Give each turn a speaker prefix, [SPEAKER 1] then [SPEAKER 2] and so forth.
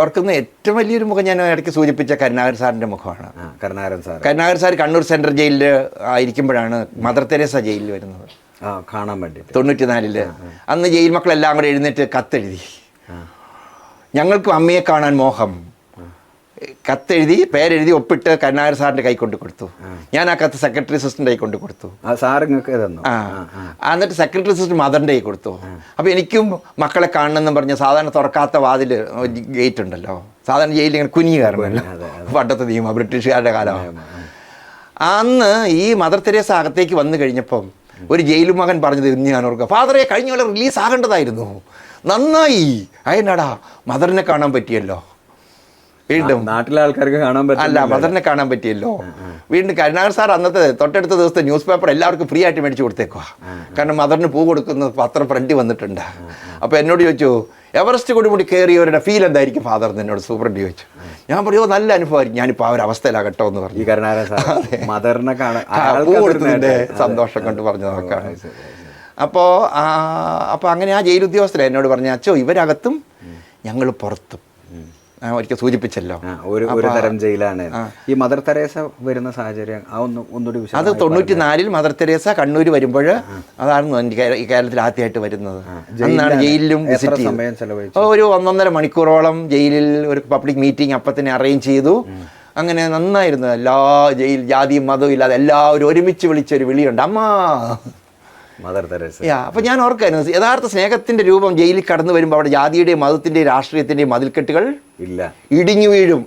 [SPEAKER 1] ഓർക്കുന്ന ഏറ്റവും വലിയൊരു മുഖം ഞാൻ ഇടയ്ക്ക് സൂചിപ്പിച്ച കരുണാകരൻ സാറിന്റെ മുഖമാണ്.
[SPEAKER 2] Karunakaran sir
[SPEAKER 1] Karunakaran sir Kannur central ജയിലിൽ ആയിരിക്കുമ്പോഴാണ് മദർ തെരേസ ജയിലിൽ വരുന്നത്.
[SPEAKER 2] കാണാൻ വേണ്ടി
[SPEAKER 1] തൊണ്ണൂറ്റിനാലിൽ. അന്ന് ജയിൽ മക്കളെല്ലാം കൂടെ എഴുന്നേറ്റ് കത്തെഴുതി. ഞങ്ങൾക്കും അമ്മയെ കാണാൻ മോഹം. കത്തെഴുതി പേരെഴുതി ഒപ്പിട്ട് കരുണാകരൻ സാറിന്റെ കൈ കൊണ്ട് കൊടുത്തു. ഞാൻ ആ കത്ത് സെക്രട്ടറി അസിസ്റ്റന്റ് കൈ കൊണ്ട് കൊടുത്തു.
[SPEAKER 2] നിങ്ങൾക്ക് തന്നു.
[SPEAKER 1] ആ. എന്നിട്ട് സെക്രട്ടറി അസിസ്റ്റന്റ് മദറിന്റെ കൈ കൊടുത്തു. അപ്പോൾ എനിക്കും മക്കളെ കാണണമെന്ന് പറഞ്ഞ സാധാരണ തുറക്കാത്ത വാതിൽ ഗേറ്റ് ഉണ്ടല്ലോ. സാധാരണ ജയിലിൽ ഇങ്ങനെ കുനിഞ്ഞു കയറണമല്ലോ. പണ്ടത്തെ നിയമം ബ്രിട്ടീഷുകാരുടെ കാലമാണ് അന്ന് ഈ മദർ തെരേസ അകത്തേക്ക് വന്നു കഴിഞ്ഞപ്പം ഒരു ജയിലു മകൻ പറഞ്ഞത് ഇന്ന് ഞാൻ ഓർക്കുക ഫാദറെ കഴിഞ്ഞ കൊല്ലം റിലീസ് ആകേണ്ടതായിരുന്നു നന്നായി അയനടാ മദറിനെ കാണാൻ പറ്റിയല്ലോ. വീണ്ടും.
[SPEAKER 2] നാട്ടിലെ ആൾക്കാർക്ക് കാണാൻ പറ്റില്ല അല്ല
[SPEAKER 1] മദറിനെ കാണാൻ പറ്റിയല്ലോ. വീണ്ടും കരുണാകരൻ സാർ അന്നത്തെ തൊട്ടടുത്ത ദിവസത്തെ ന്യൂസ് പേപ്പർ എല്ലാവർക്കും ഫ്രീ ആയിട്ട് മേടിച്ചു കൊടുത്തേക്കുക കാരണം മദറിന് പൂ കൊടുക്കുന്ന പത്രം ഫ്രണ്ട് വന്നിട്ടുണ്ട്. അപ്പോൾ എന്നോട് ചോദിച്ചു എവറസ്റ്റ് കൊടുമുടി കയറിയവരുടെ ഫീൽ എന്തായിരിക്കും ഫാദർ എന്ന് എന്നോട് സൂപ്രണ്ട് ചോദിച്ചു. ഞാൻ പറയോ നല്ല അനുഭവമായിരിക്കും. ഞാനിപ്പോൾ ആ ഒരു അവസ്ഥയിലാകട്ടോ എന്ന് പറഞ്ഞു.
[SPEAKER 2] കരുണാകരൻ സാർ മദറിനെ കാണാൻ
[SPEAKER 1] പൂ കൊടുത്തതിന്റെ സന്തോഷം കൊണ്ട് പറഞ്ഞു നോക്കാണ് അപ്പോൾ അപ്പോൾ അങ്ങനെ ആ ജയിലുദ്യോഗസ്ഥരെ എന്നോട് പറഞ്ഞു അച്ഛോ ഇവരകത്തും ഞങ്ങൾ പുറത്തും. ഒരിക്കൽ സൂചിപ്പിച്ചല്ലോ.
[SPEAKER 2] ഒരു ഒരു തരം ജയിലാണ്. ഈ മദർ തെരേസ വരുന്ന സാഹചര്യം ആ ഒന്ന് ഒന്നുകൂടി
[SPEAKER 1] അത് തൊണ്ണൂറ്റി നാലിൽ മദർ തെരേസ കണ്ണൂർ വരുമ്പോൾ അതാണ് ഈ കേരളത്തിൽ ആദ്യമായിട്ട് വരുന്നത്. അന്നാണ് ജയിലിലും വിസിറ്റ് ചെയ്തത്. ഒരു ഒന്നൊന്നര മണിക്കൂറോളം ജയിലിൽ ഒരു പബ്ലിക് മീറ്റിംഗ് അപ്പം തന്നെ അറേഞ്ച് ചെയ്തു. അങ്ങനെ നന്നായിരുന്നു. എല്ലാ ജയിൽ ജാതിയും മതവും ഇല്ലാതെ എല്ലാവരും ഒരുമിച്ച് വിളിച്ചൊരു വിളിയുണ്ട്. അമ്മ!
[SPEAKER 2] മദർ തെരേസ
[SPEAKER 1] യാ അപ്പോൾ ഞാൻ ഓർക്കായിരുന്നു യഥാർത്ഥ സ്നേഹത്തിന്റെ രൂപം ജയിലിൽ കടന്നു വരുമ്പോൾ അവിടെ ജാതിയുടെയും മതത്തിന്റെയും രാഷ്ട്രീയത്തിന്റെയും മതിൽക്കെട്ടുകൾ
[SPEAKER 2] ഇല്ല.
[SPEAKER 1] ഇടിഞ്ഞു വീഴും.